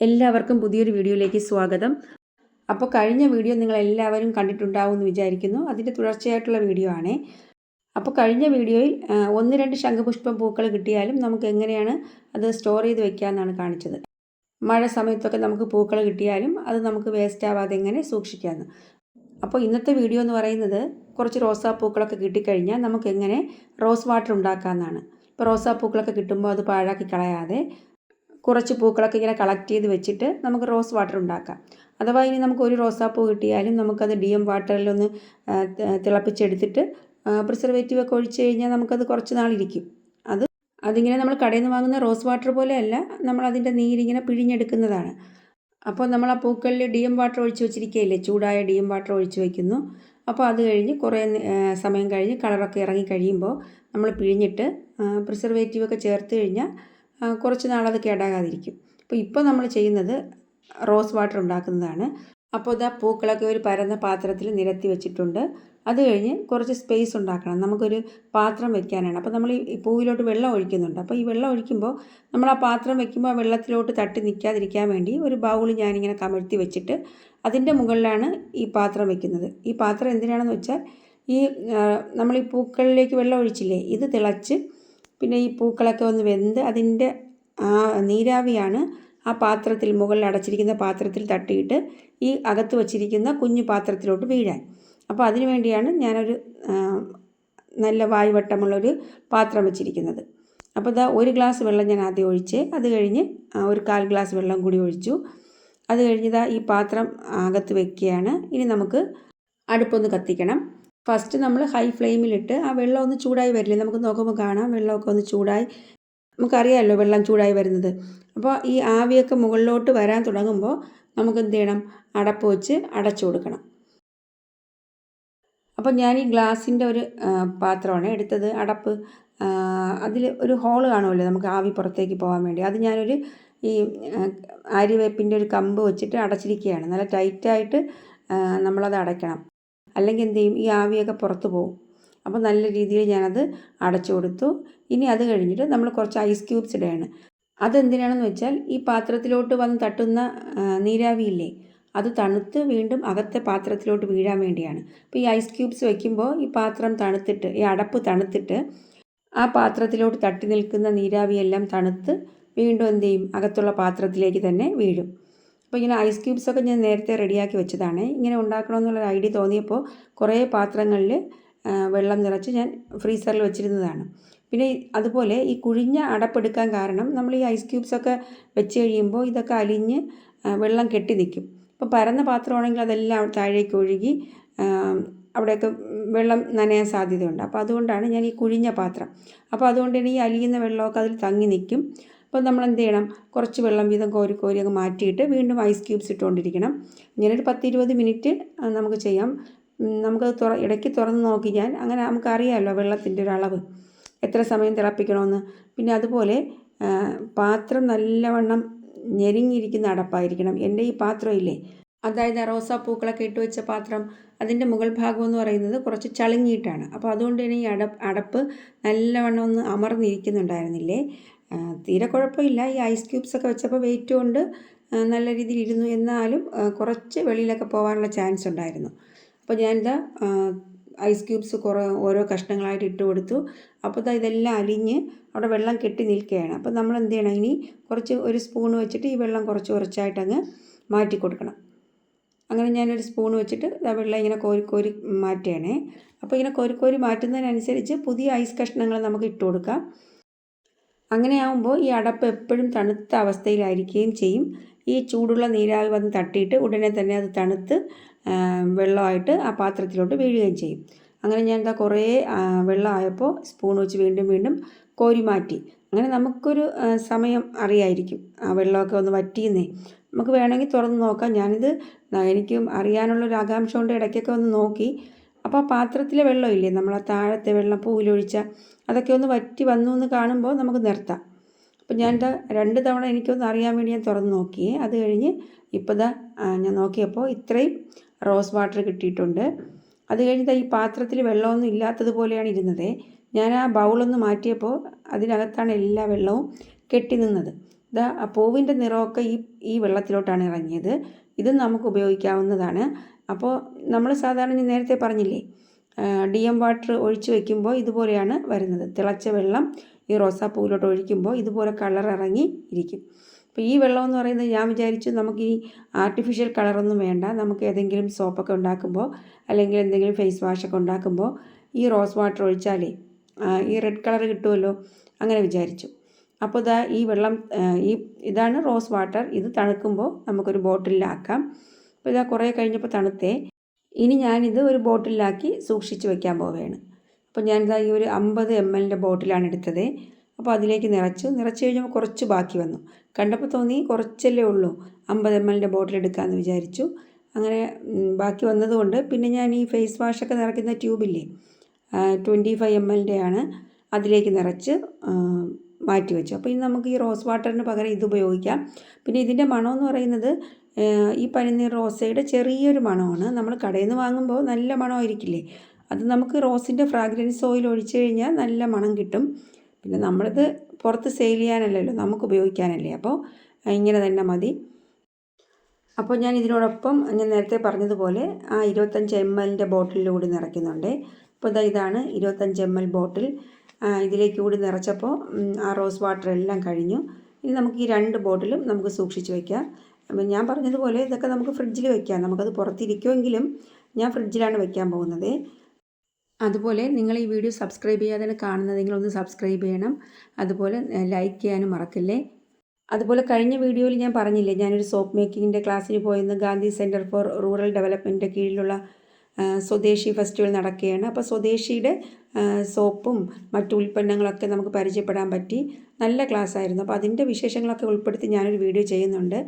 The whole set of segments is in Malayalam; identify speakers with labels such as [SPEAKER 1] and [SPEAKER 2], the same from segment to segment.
[SPEAKER 1] എല്ലാവർക്കും പുതിയൊരു വീഡിയോയിലേക്ക് സ്വാഗതം. അപ്പോൾ കഴിഞ്ഞ വീഡിയോ നിങ്ങൾ എല്ലാവരും കണ്ടിട്ടുണ്ടാവും എന്ന് വിചാരിക്കുന്നു. അതിന്റെ തുടർച്ചയായിട്ടുള്ള വീഡിയോ ആണേ. അപ്പോൾ കഴിഞ്ഞ വീഡിയോയിൽ ഒന്ന് രണ്ട് ശംഖുപുഷ്പം പൂക്കൾ കിട്ടിയാലും നമുക്ക് എങ്ങനെയാണ് അത് സ്റ്റോർ ചെയ്ത് വെക്കാമെന്നാണ് കാണിച്ചത്. മഴ സമയത്തൊക്കെ നമുക്ക് പൂക്കൾ കിട്ടിയാലും അത് നമുക്ക് വേസ്റ്റ് ആവാതെ എങ്ങനെ സൂക്ഷിക്കാമെന്ന് അപ്പോൾ ഇന്നത്തെ വീഡിയോ എന്ന് പറയുന്നത് കുറച്ച് റോസാപ്പൂക്കളൊക്കെ കിട്ടിക്കഴിഞ്ഞാൽ നമുക്ക് എങ്ങനെ റോസ് വാട്ടർ ഉണ്ടാക്കാമെന്നാണ് ഇപ്പോൾ റോസാപ്പൂക്കളൊക്കെ കിട്ടുമ്പോൾ അത് പാഴാക്കി കളയാതെ കുറച്ച് പൂക്കളൊക്കെ ഇങ്ങനെ കളക്ട് ചെയ്ത് വെച്ചിട്ട് നമുക്ക് റോസ് വാട്ടർ ഉണ്ടാക്കാം. അഥവാ ഇനി നമുക്ക് ഒരു റോസാപ്പൂ കിട്ടിയാലും നമുക്കത് ഡി എം വാട്ടറിലൊന്ന് തിളപ്പിച്ചെടുത്തിട്ട് പ്രിസർവേറ്റീവ് ഒക്കെ ഒഴിച്ച് കഴിഞ്ഞാൽ നമുക്കത് കുറച്ച് നാളിരിക്കും അത് അതിങ്ങനെ നമ്മൾ കടയിൽ നിന്ന് വാങ്ങുന്ന റോസ് വാട്ടർ പോലെയല്ല നമ്മൾ അതിന്റെ നീരിങ്ങനെ പിഴിഞ്ഞെടുക്കുന്നതാണ്. അപ്പോൾ നമ്മൾ ആ പൂക്കളിൽ ഡി എം വാട്ടർ ഒഴിച്ച് വെച്ചിരിക്കുകയില്ലേ ചൂടായ ഡി എം വാട്ടർ ഒഴിച്ച് വയ്ക്കുന്നു അപ്പോൾ അത് കഴിഞ്ഞ് കുറേ സമയം കഴിഞ്ഞ് കളറൊക്കെ ഇറങ്ങി കഴിയുമ്പോൾ നമ്മൾ പിഴിഞ്ഞിട്ട് പ്രിസർവേറ്റീവ് ഒക്കെ ചേർത്ത് കഴിഞ്ഞാൽ കുറച്ച് നാളത് കേടാകാതിരിക്കും. അപ്പോൾ ഇപ്പോൾ നമ്മൾ ചെയ്യുന്നത് റോസ് വാട്ടർ ഉണ്ടാക്കുന്നതാണ്. അപ്പോൾ ഇതാ പൂക്കളൊക്കെ ഒരു പരന്ന പാത്രത്തിൽ നിരത്തി വെച്ചിട്ടുണ്ട്. അത് കഴിഞ്ഞ് കുറച്ച് സ്പേസ് ഉണ്ടാക്കണം. നമുക്കൊരു പാത്രം വെക്കാനാണ്. അപ്പോൾ നമ്മൾ ഈ പൂവിലോട്ട് വെള്ളം ഒഴിക്കുന്നുണ്ട്. അപ്പോൾ ഈ വെള്ളം ഒഴിക്കുമ്പോൾ നമ്മൾ ആ പാത്രം വെക്കുമ്പോൾ വെള്ളത്തിലോട്ട് തട്ടി നിൽക്കാതിരിക്കാൻ വേണ്ടി ഒരു ബൗൾ ഞാനിങ്ങനെ കമഴ്ത്തി വെച്ചിട്ട് അതിന്റെ മുകളിലാണ് ഈ പാത്രം വെക്കുന്നത്. ഈ പാത്രം എന്തിനാണെന്ന് വെച്ചാൽ ഈ നമ്മൾ ഈ പൂക്കളിലേക്ക് വെള്ളം ഒഴിച്ചില്ലേ ഇത് തിളച്ച് പിന്നെ ഈ പൂക്കളൊക്കെ ഒന്ന് വെന്ത് അതിന്റെ ആ നീരാവിയാണ് ആ പാത്രത്തിൽ മുകളിൽ അടച്ചിരിക്കുന്ന പാത്രത്തിൽ തട്ടിയിട്ട് ഈ അകത്ത് വച്ചിരിക്കുന്ന കുഞ്ഞു പാത്രത്തിലോട്ട് വീഴാൻ. അപ്പോൾ അതിനു വേണ്ടിയാണ് ഞാനൊരു നല്ല വായുവട്ടമുള്ളൊരു പാത്രം വെച്ചിരിക്കുന്നത്. അപ്പോൾ ഇതാ ഒരു ഗ്ലാസ് വെള്ളം ഞാൻ ആദ്യം ഒഴിച്ച് അത് കഴിഞ്ഞ് ഒരു കാൽ ഗ്ലാസ് വെള്ളം കൂടി ഒഴിച്ചു. അത് കഴിഞ്ഞിതാ ഈ പാത്രം അകത്ത് വെക്കുകയാണ്. ഇനി നമുക്ക് അടുപ്പൊന്ന് കത്തിക്കണം. ഫസ്റ്റ് നമ്മൾ ഹൈ ഫ്ലെയിമിലിട്ട് ആ വെള്ളം ഒന്ന് ചൂടായി വരില്ലേ? നമുക്ക് നോക്കുമ്പോൾ കാണാം. വെള്ളമൊക്കെ ഒന്ന് ചൂടായി. നമുക്കറിയാമല്ലോ വെള്ളം ചൂടായി വരുന്നത്. അപ്പോൾ ഈ ആവിയൊക്കെ മുകളിലോട്ട് വരാൻ തുടങ്ങുമ്പോൾ നമുക്ക് എന്ത് ചെയ്യണം? അടപ്പ് വെച്ച് അടച്ചു കൊടുക്കണം. അപ്പോൾ ഞാൻ ഈ ഗ്ലാസിന്റെ ഒരു പാത്രമാണ് എടുത്തത്. അടപ്പ് അതിൽ ഒരു ഹോൾ കാണുമല്ലോ നമുക്ക് ആവി പുറത്തേക്ക് പോകാൻ വേണ്ടി. അത് ഞാനൊരു ഈ ആര്യവേപ്പിന്റെ ഒരു കമ്പ് വെച്ചിട്ട് അടച്ചിരിക്കുകയാണ്. നല്ല ടൈറ്റായിട്ട് നമ്മളത് അടയ്ക്കണം. അല്ലെങ്കിൽ എന്ത് ചെയ്യും? ഈ ആവിയൊക്കെ പുറത്ത് പോകും. അപ്പോൾ നല്ല രീതിയിൽ ഞാനത് അടച്ചു കൊടുത്തു. ഇനി അത് കഴിഞ്ഞിട്ട് നമ്മൾ കുറച്ച് ഐസ് ക്യൂബ്സ് ഇടുകയാണ് അതെന്തിനാണെന്ന് വെച്ചാൽ ഈ പാത്രത്തിലോട്ട് വന്ന് തട്ടുന്ന നീരാവിയില്ലേ അത് തണുത്ത് വീണ്ടും അകത്തെ പാത്രത്തിലോട്ട് വീഴാൻ വേണ്ടിയാണ്. അപ്പോൾ ഈ ഐസ് ക്യൂബ്സ് വയ്ക്കുമ്പോൾ ഈ പാത്രം തണുത്തിട്ട് ഈ അടപ്പ് തണുത്തിട്ട് ആ പാത്രത്തിലോട്ട് തട്ടി നിൽക്കുന്ന നീരാവിയെല്ലാം തണുത്ത് വീണ്ടും എന്ത് ചെയ്യും? അകത്തുള്ള പാത്രത്തിലേക്ക് തന്നെ വീഴും. അപ്പോൾ ഇങ്ങനെ ഐസ് ക്യൂബ്സൊക്കെ ഞാൻ നേരത്തെ റെഡിയാക്കി വെച്ചതാണ്. ഇങ്ങനെ ഉണ്ടാക്കണമെന്നുള്ള ഐഡിയ തോന്നിയപ്പോൾ കുറേ പാത്രങ്ങളിൽ വെള്ളം നിറച്ച് ഞാൻ ഫ്രീസറിൽ വെച്ചിരുന്നതാണ്. പിന്നെ അതുപോലെ ഈ കുഴിഞ്ഞ അടപ്പെടുക്കാൻ കാരണം നമ്മൾ ഈ ഐസ് ക്യൂബ്സൊക്കെ വെച്ച് കഴിയുമ്പോൾ ഇതൊക്കെ അലിഞ്ഞ് വെള്ളം കെട്ടി നിൽക്കും. ഇപ്പോൾ പരന്ന പാത്രമാണെങ്കിൽ അതെല്ലാം താഴേക്ക് ഒഴുകി അവിടെയൊക്കെ വെള്ളം നനയാൻ സാധ്യതയുണ്ട്. അപ്പോൾ അതുകൊണ്ടാണ് ഞാൻ ഈ കുഴിഞ്ഞ പാത്രം. അപ്പോൾ അതുകൊണ്ട് തന്നെ ഈ അലിയുന്ന വെള്ളമൊക്കെ അതിൽ തങ്ങി നിൽക്കും. അപ്പോൾ നമ്മൾ എന്ത് ചെയ്യണം? കുറച്ച് വെള്ളം വീതം കോരി കോരി അങ്ങ് മാറ്റിയിട്ട് വീണ്ടും ഐസ് ക്യൂബ്സ് ഇട്ടുകൊണ്ടിരിക്കണം. ഇങ്ങനെ ഒരു പത്ത് ഇരുപത് മിനിറ്റ് നമുക്ക് ചെയ്യാം. നമുക്ക് നമുക്കത് തുറ ഇടയ്ക്ക് തുറന്ന് നോക്കി ഞാൻ. അങ്ങനെ നമുക്കറിയാമല്ലോ വെള്ളത്തിന്റെ ഒരു അളവ്. എത്ര സമയം തിളപ്പിക്കണമെന്ന്. പിന്നെ അതുപോലെ പാത്രം നല്ലവണ്ണം ഞെരിഞ്ഞിരിക്കുന്ന അടപ്പായിരിക്കണം. എന്റെ ഈ പാത്രം ഇല്ലേ? അതായത് റോസാപ്പൂക്കളൊക്കെ ഇട്ട് വെച്ച പാത്രം. അതിന്റെ മുകൾ ഭാഗം എന്ന് പറയുന്നത് കുറച്ച് ചളിങ്ങിയിട്ടാണ്. അപ്പോൾ അതുകൊണ്ട് തന്നെ ഈ അടപ്പ് അടപ്പ് നല്ലവണ്ണം ഒന്ന് അമർന്നിരിക്കുന്നുണ്ടായിരുന്നില്ലേ? തീരെ കുഴപ്പമില്ല. ഈ ഐസ് ക്യൂബ്സ് ഒക്കെ വെച്ചപ്പോൾ വെയിറ്റ് കൊണ്ട് നല്ല രീതിയിൽ ഇരുന്നു. എന്നാലും കുറച്ച് വെളിയിലൊക്കെ പോകാനുള്ള ചാൻസ് ഉണ്ടായിരുന്നു. അപ്പോൾ ഞാനിതാ ഐസ് ക്യൂബ്സ് കുറേ ഓരോ കഷ്ണങ്ങളായിട്ട് ഇട്ട് കൊടുത്തു. അപ്പോൾ ഇതെല്ലാം അലിഞ്ഞ് അവിടെ വെള്ളം കെട്ടി നിൽക്കുകയാണ്. അപ്പോൾ നമ്മൾ എന്ത് ചെയ്യണം? ഇനി കുറച്ച് ഒരു സ്പൂൺ വെച്ചിട്ട് ഈ വെള്ളം കുറച്ച് കുറച്ചായിട്ട് അങ്ങ് മാറ്റി കൊടുക്കണം. അങ്ങനെ ഞാനൊരു സ്പൂൺ വെച്ചിട്ട് വെള്ളം ഇങ്ങനെ കോരി കോരി മാറ്റുകയാണേ. അപ്പോൾ ഇങ്ങനെ കോരി കോരി മാറ്റുന്നതിനനുസരിച്ച് പുതിയ ഐസ് കഷ്ണങ്ങൾ നമുക്ക് ഇട്ട് കൊടുക്കാം. അങ്ങനെ ആകുമ്പോൾ ഈ അടപ്പ് എപ്പോഴും തണുത്ത അവസ്ഥയിലായിരിക്കുകയും ചെയ്യും. ഈ ചൂടുള്ള നീരാവി വന്ന് തട്ടിയിട്ട് ഉടനെ തന്നെ അത് തണുത്ത് വെള്ളമായിട്ട് ആ പാത്രത്തിലോട്ട് വീഴുകയും ചെയ്യും. അങ്ങനെ ഞാൻ എന്താ കുറേ വെള്ളമായപ്പോൾ സ്പൂൺ വെച്ച് വീണ്ടും വീണ്ടും കോരി മാറ്റി. അങ്ങനെ നമുക്കൊരു സമയം അറിയായിരിക്കും ആ വെള്ളമൊക്കെ ഒന്ന് വറ്റിയെന്നേ. നമുക്ക് വേണമെങ്കിൽ തുറന്ന് നോക്കാം. ഞാനിത് എനിക്ക് അറിയാനുള്ളൊരു ആകാംക്ഷ കൊണ്ട് ഇടയ്ക്കൊക്കെ ഒന്ന് നോക്കി. അപ്പോൾ പാത്രത്തിലെ വെള്ളമില്ലേ നമ്മൾ ആ താഴത്തെ വെള്ളം പൂവിലൊഴിച്ച അതൊക്കെ ഒന്ന് വറ്റി വന്നു എന്ന് കാണുമ്പോൾ നമുക്ക് നിർത്താം. അപ്പോൾ ഞാൻ ഇതാ രണ്ട് തവണ എനിക്കൊന്ന് അറിയാൻ വേണ്ടി ഞാൻ തുറന്ന് നോക്കിയേ അത് കഴിഞ്ഞ് ഇപ്പോൾ ഇതാ ഞാൻ നോക്കിയപ്പോൾ ഇത്രയും റോസ് വാട്ടർ കിട്ടിയിട്ടുണ്ട്. അത് കഴിഞ്ഞ് ദാ ഈ പാത്രത്തിൽ വെള്ളമൊന്നും ഇല്ലാത്തതുപോലെയാണ് ഇരുന്നത്. ഞാൻ ആ ബൗളൊന്ന് മാറ്റിയപ്പോൾ അതിനകത്താണ് എല്ലാ വെള്ളവും കെട്ടി നിന്നത്. ഇതാ പൂവിന്റെ നിറമൊക്കെ ഈ ഈ വെള്ളത്തിലോട്ടാണ് ഇറങ്ങിയത്. ഇത് നമുക്ക് ഉപയോഗിക്കാവുന്നതാണ്. അപ്പോൾ നമ്മൾ സാധാരണ ഞാൻ നേരത്തെ പറഞ്ഞില്ലേ ഡി എം വാട്ടർ ഒഴിച്ച് വയ്ക്കുമ്പോൾ ഇതുപോലെയാണ് വരുന്നത്. തിളച്ച വെള്ളം ഈ റോസാപ്പൂവിലോട്ട് ഒഴിക്കുമ്പോൾ ഇതുപോലെ കളർ ഇറങ്ങി ഇരിക്കും. അപ്പോൾ ഈ വെള്ളം എന്ന് പറയുന്നത് ഞാൻ വിചാരിച്ചു നമുക്ക് ഈ ആർട്ടിഫിഷ്യൽ കളറൊന്നും വേണ്ട. നമുക്ക് ഏതെങ്കിലും സോപ്പൊക്കെ ഉണ്ടാക്കുമ്പോൾ അല്ലെങ്കിൽ എന്തെങ്കിലും ഫേസ് വാഷൊക്കെ ഉണ്ടാക്കുമ്പോൾ ഈ റോസ് വാട്ടർ ഒഴിച്ചാലേ ഈ റെഡ് കളർ കിട്ടുമല്ലോ അങ്ങനെ വിചാരിച്ചു. അപ്പോൾ ഇതാ ഈ വെള്ളം ഈ ഇതാണ് റോസ് വാട്ടർ. ഇത് തണുക്കുമ്പോൾ നമുക്കൊരു ബോട്ടിലാക്കാം അപ്പോൾ ഇതാ കുറേ കഴിഞ്ഞപ്പോൾ തണുത്തേ. ഇനി ഞാനിത് ഒരു ബോട്ടിലാക്കി സൂക്ഷിച്ച് വെക്കാൻ പോവുകയാണ്. അപ്പോൾ ഞാനിതാ ഈ ഒരു അമ്പത് എം എല്ലിന്റെ ബോട്ടിലാണ് എടുത്തത്. അപ്പോൾ അതിലേക്ക് നിറച്ചു. നിറച്ച് കഴിഞ്ഞപ്പോൾ കുറച്ച് ബാക്കി വന്നു. കണ്ടപ്പോൾ തോന്നി കുറച്ചല്ലേ ഉള്ളൂ അമ്പത് എം എല്ലിന്റെ ബോട്ടിൽ എടുക്കാമെന്ന് വിചാരിച്ചു. അങ്ങനെ ബാക്കി വന്നതുകൊണ്ട് പിന്നെ ഞാൻ ഈ ഫേസ് വാഷൊക്കെ നിറയ്ക്കുന്ന ട്യൂബില്ലേ ട്വന്റി ഫൈവ് എം എല്ലിന്റെ ആണ് അതിലേക്ക് നിറച്ച് മാറ്റി വെച്ചു അപ്പോൾ ഇനി നമുക്ക് ഈ റോസ് വാട്ടറിന് പകരം ഇത് ഉപയോഗിക്കാം. പിന്നെ ഇതിന്റെ മണമെന്ന് പറയുന്നത് ഈ പനിനീർ റോസയുടെ ചെറിയൊരു മണമാണ്. നമ്മൾ കടയിൽ നിന്ന് വാങ്ങുമ്പോൾ നല്ല മണമായിരിക്കില്ലേ? അത് നമുക്ക് റോസിന്റെ ഫ്രാഗ്രൻസ് ഓയിൽ ഒഴിച്ചു കഴിഞ്ഞാൽ നല്ല മണം കിട്ടും. പിന്നെ നമ്മളിത് പുറത്ത് സെയിൽ ചെയ്യാനല്ലല്ലോ നമുക്ക് ഉപയോഗിക്കാനല്ലേ. അപ്പോൾ ഇങ്ങനെ തന്നെ മതി. അപ്പോൾ ഞാൻ ഇതിനോടൊപ്പം ഞാൻ നേരത്തെ പറഞ്ഞതുപോലെ ആ ഇരുപത്തഞ്ച് എം എല്ലിന്റെ ബോട്ടിലൂടെ നിറയ്ക്കുന്നുണ്ട്. അപ്പോൾ ഇതാ ഇതാണ് ഇരുപത്തഞ്ച് എം എൽ ബോട്ടിൽ. ഇതിലേക്ക് കൂടി നിറച്ചപ്പോൾ ആ റോസ് വാട്ടർ എല്ലാം കഴിഞ്ഞു. ഇനി നമുക്ക് ഈ രണ്ട് ബോട്ടിലും നമുക്ക് സൂക്ഷിച്ച് വെക്കാം. അപ്പം ഞാൻ പറഞ്ഞതുപോലെ ഇതൊക്കെ നമുക്ക് ഫ്രിഡ്ജിൽ വയ്ക്കാം നമുക്കത് പുറത്തിരിക്കുമെങ്കിലും ഞാൻ ഫ്രിഡ്ജിലാണ് വെക്കാൻ പോകുന്നത്. അതുപോലെ നിങ്ങൾ ഈ വീഡിയോ സബ്സ്ക്രൈബ് ചെയ്യാതെ കാണുന്നതെങ്കിൽ ഒന്ന് സബ്സ്ക്രൈബ് ചെയ്യണം. അതുപോലെ ലൈക്ക് ചെയ്യാനും മറക്കില്ലേ. അതുപോലെ കഴിഞ്ഞ വീഡിയോയിൽ ഞാൻ പറഞ്ഞില്ലേ ഞാനൊരു സോപ്പ് മേക്കിങ്ങിന്റെ ക്ലാസ്സിന് പോയെന്ന് ഗാന്ധി സെന്റർ ഫോർ റൂറൽ ഡെവലപ്മെന്റിന്റെ കീഴിലുള്ള സ്വദേശി ഫെസ്റ്റിവൽ നടക്കുകയാണ്. അപ്പോൾ സ്വദേശിയുടെ സോപ്പും മറ്റു ഉൽപ്പന്നങ്ങളൊക്കെ നമുക്ക് പരിചയപ്പെടാൻ പറ്റി. നല്ല ക്ലാസ് ആയിരുന്നു അപ്പോൾ അതിന്റെ വിശേഷങ്ങളൊക്കെ ഉൾപ്പെടുത്തി ഞാനൊരു വീഡിയോ ചെയ്യുന്നുണ്ട്.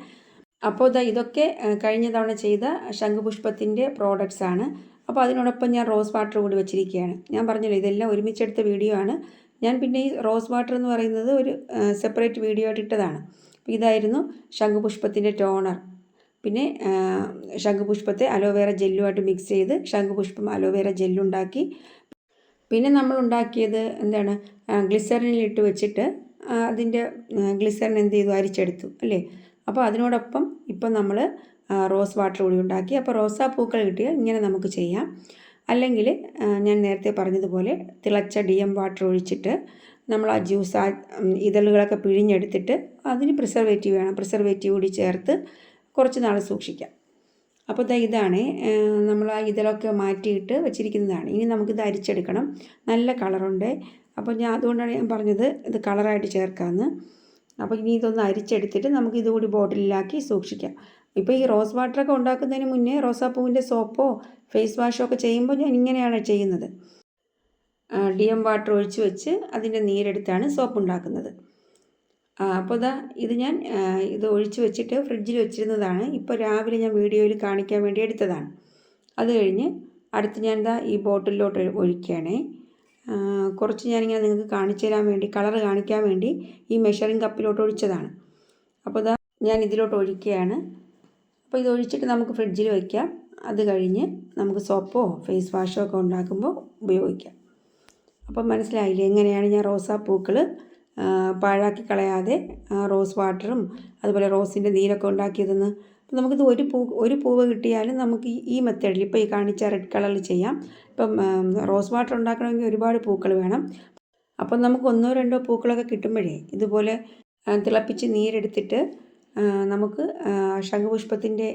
[SPEAKER 1] അപ്പോൾ ഇതാ ഇതൊക്കെ കഴിഞ്ഞ തവണ ചെയ്ത ശംഖുപുഷ്പത്തിന്റെ പ്രോഡക്റ്റ്സ് ആണ്. അപ്പോൾ അതിനോടൊപ്പം ഞാൻ റോസ് വാട്ടർ കൂടി വെച്ചിരിക്കുകയാണ്. ഞാൻ പറഞ്ഞല്ലോ ഇതെല്ലാം ഒരുമിച്ചെടുത്ത വീഡിയോ ആണ്. ഞാൻ പിന്നെ ഈ റോസ് വാട്ടർ എന്ന് പറയുന്നത് ഒരു സെപ്പറേറ്റ് വീഡിയോ ആയിട്ട് ഇട്ടതാണ്. ഇതായിരുന്നു ശംഖുപുഷ്പത്തിന്റെ ടോണർ. പിന്നെ ശംഖുപുഷ്പത്തെ അലോവേറ ജെല്ലുമായിട്ട് മിക്സ് ചെയ്ത് ശംഖുപുഷ്പം അലോവേറ ജെല്ലുണ്ടാക്കി. പിന്നെ നമ്മൾ ഉണ്ടാക്കിയത് എന്താണ് ഗ്ലിസറിനിലിട്ട് വെച്ചിട്ട് അതിന്റെ ഗ്ലിസറിൻ എന്ത് ചെയ്തു അരിച്ചെടുത്തു അല്ലേ? അപ്പോൾ അതിനോടൊപ്പം ഇപ്പം നമ്മൾ റോസ് വാട്ടർ കൂടി ഉണ്ടാക്കി. അപ്പോൾ റോസാ പൂക്കൾ കിട്ടിയാൽ ഇങ്ങനെ നമുക്ക് ചെയ്യാം. അല്ലെങ്കിൽ ഞാൻ നേരത്തെ പറഞ്ഞതുപോലെ തിളച്ച ഡി എം വാട്ടർ ഒഴിച്ചിട്ട് നമ്മൾ ആ ജ്യൂസ് ആ ഇതളുകളൊക്കെ പിഴിഞ്ഞെടുത്തിട്ട് അതിന് പ്രിസർവേറ്റീവ് വേണം. പ്രിസർവേറ്റീവ് കൂടി ചേർത്ത് കുറച്ച് നാൾ സൂക്ഷിക്കാം. അപ്പോൾ ദാ ഇതാണ് നമ്മൾ ആ ഇതിലൊക്കെ മാറ്റിയിട്ട് വെച്ചിരിക്കുന്നതാണ്. ഇനി നമുക്കിത് അരിച്ചെടുക്കണം. നല്ല കളറുണ്ട്. അപ്പോൾ ഞാൻ അതുകൊണ്ടാണ് ഞാൻ പറഞ്ഞത് ഇത് കളറായിട്ട് ചേർക്കാമെന്ന്. അപ്പോൾ ഇനി ഇതൊന്ന് അരിച്ചെടുത്തിട്ട് നമുക്ക് ഇതുകൂടി ബോട്ടിലാക്കി സൂക്ഷിക്കാം. ഇപ്പോൾ ഈ റോസ് വാട്ടറൊക്കെ ഉണ്ടാക്കുന്നതിന് മുന്നേ റോസാപ്പൂവിന്റെ സോപ്പോ ഫേസ് വാഷോ ഒക്കെ ചെയ്യുമ്പോൾ ഞാൻ ഇങ്ങനെയാണ് ചെയ്യുന്നത്. ഡി എം വാട്ടർ ഒഴിച്ച് വെച്ച് അതിന്റെ നീരെടുത്താണ് സോപ്പ് ഉണ്ടാക്കുന്നത്. അപ്പോൾ ഇതാ ഇത് ഞാൻ ഇത് ഒഴിച്ചു വെച്ചിട്ട് ഫ്രിഡ്ജിൽ വെച്ചിരുന്നതാണ്. ഇപ്പോൾ രാവിലെ ഞാൻ വീഡിയോയിൽ കാണിക്കാൻ വേണ്ടി എടുത്തതാണ്. അത് കഴിഞ്ഞ് അടുത്ത് ഞാൻ ഇതാ ഈ ബോട്ടിലോട്ട് ഒഴിക്കുകയാണേ. കുറച്ച് ഞാനിങ്ങനെ നിങ്ങൾക്ക് കാണിച്ചു തരാൻ വേണ്ടി കളർ കാണിക്കാൻ വേണ്ടി ഈ മെഷറിംഗ് കപ്പിലോട്ട് ഒഴിച്ചതാണ്. അപ്പോൾ ഇതാ ഞാൻ ഇതിലോട്ട് ഒഴിക്കുകയാണ്. അപ്പോൾ ഇത് ഒഴിച്ചിട്ട് നമുക്ക് ഫ്രിഡ്ജിൽ വയ്ക്കാം അത് കഴിഞ്ഞ് നമുക്ക് സോപ്പോ ഫേസ് വാഷോ ഒക്കെ ഉണ്ടാക്കുമ്പോൾ ഉപയോഗിക്കാം. അപ്പം മനസ്സിലായില്ലേ എങ്ങനെയാണ് ഞാൻ റോസാപ്പൂക്കൾ പാഴാക്കി കളയാതെ റോസ് വാട്ടറും അതുപോലെ റോസിന്റെ നീരൊക്കെ ഉണ്ടാക്കിയതെന്ന്. അപ്പം നമുക്കിത് ഒരു പൂ ഒരു പൂവ് കിട്ടിയാലും നമുക്ക് ഈ മെത്തേഡിൽ ഇപ്പോൾ ഈ കാണിച്ച റെഡ് കളറിൽ ചെയ്യാം. ഇപ്പം റോസ് വാട്ടർ ഉണ്ടാക്കണമെങ്കിൽ ഒരുപാട് പൂക്കൾ വേണം. അപ്പം നമുക്ക് ഒന്നോ രണ്ടോ പൂക്കളൊക്കെ കിട്ടുമ്പോഴേ ഇതുപോലെ തിളപ്പിച്ച് നീരെടുത്തിട്ട് നമുക്ക് ശംഖുപുഷ്പത്തിന്റെ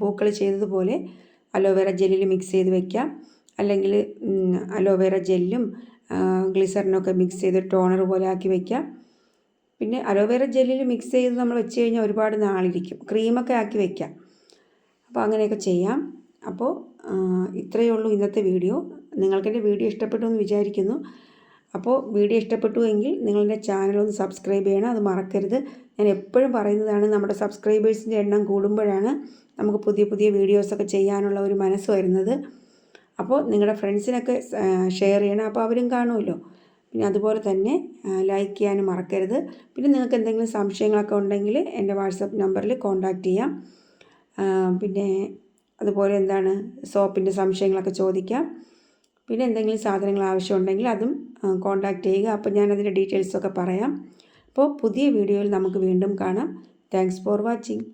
[SPEAKER 1] പൂക്കൾ ചെയ്തതുപോലെ അലോവേറ ജെല്ലിൽ മിക്സ് ചെയ്ത് വെക്കാം. അല്ലെങ്കിൽ അലോവേറ ജെല്ലും ഗ്ലിസറിനൊക്കെ മിക്സ് ചെയ്ത് ടോണർ പോലെ ആക്കി വയ്ക്കാം പിന്നെ അലോവേറ ജെല്ലിൽ മിക്സ് ചെയ്ത് നമ്മൾ വെച്ച് കഴിഞ്ഞാൽ ഒരുപാട് നാളിരിക്കും. ക്രീമൊക്കെ ആക്കി വയ്ക്കാം അപ്പോൾ അങ്ങനെയൊക്കെ ചെയ്യാം. അപ്പോൾ ഇത്രയേ ഉള്ളൂ ഇന്നത്തെ വീഡിയോ. നിങ്ങൾക്കെന്റെ വീഡിയോ ഇഷ്ടപ്പെട്ടു എന്ന് വിചാരിക്കുന്നു. അപ്പോൾ വീഡിയോ ഇഷ്ടപ്പെട്ടു എങ്കിൽ നിങ്ങളുടെ ചാനലൊന്ന് സബ്സ്ക്രൈബ് ചെയ്യണം. അത് മറക്കരുത്. ഞാൻ എപ്പോഴും പറയുന്നതാണ് നമ്മുടെ സബ്സ്ക്രൈബേഴ്സിന്റെ എണ്ണം കൂടുമ്പോഴാണ് നമുക്ക് പുതിയ പുതിയ വീഡിയോസൊക്കെ ചെയ്യാനുള്ള ഒരു മനസ്സ് വരുന്നത്. അപ്പോൾ നിങ്ങളുടെ ഫ്രണ്ട്സിനൊക്കെ ഷെയർ ചെയ്യണം. അപ്പോൾ അവരും കാണുമല്ലോ. പിന്നെ അതുപോലെ തന്നെ ലൈക്ക് ചെയ്യാനും മറക്കരുത്. പിന്നെ നിങ്ങൾക്ക് എന്തെങ്കിലും സംശയങ്ങളൊക്കെ ഉണ്ടെങ്കിൽ എന്റെ വാട്സപ്പ് നമ്പറിൽ കോൺടാക്റ്റ് ചെയ്യാം. പിന്നെ അതുപോലെ എന്താണ് സോപ്പിന്റെ സംശയങ്ങളൊക്കെ ചോദിക്കാം. പിന്നെ എന്തെങ്കിലും സാധനങ്ങൾ ആവശ്യമുണ്ടെങ്കിൽ അതും കോൺടാക്റ്റ് ചെയ്യുക. അപ്പോൾ ഞാൻ അതിന്റെ ഡീറ്റെയിൽസൊക്കെ പറയാം. അപ്പോൾ പുതിയ വീഡിയോയിൽ നമുക്ക് വീണ്ടും കാണാം. Thanks for watching.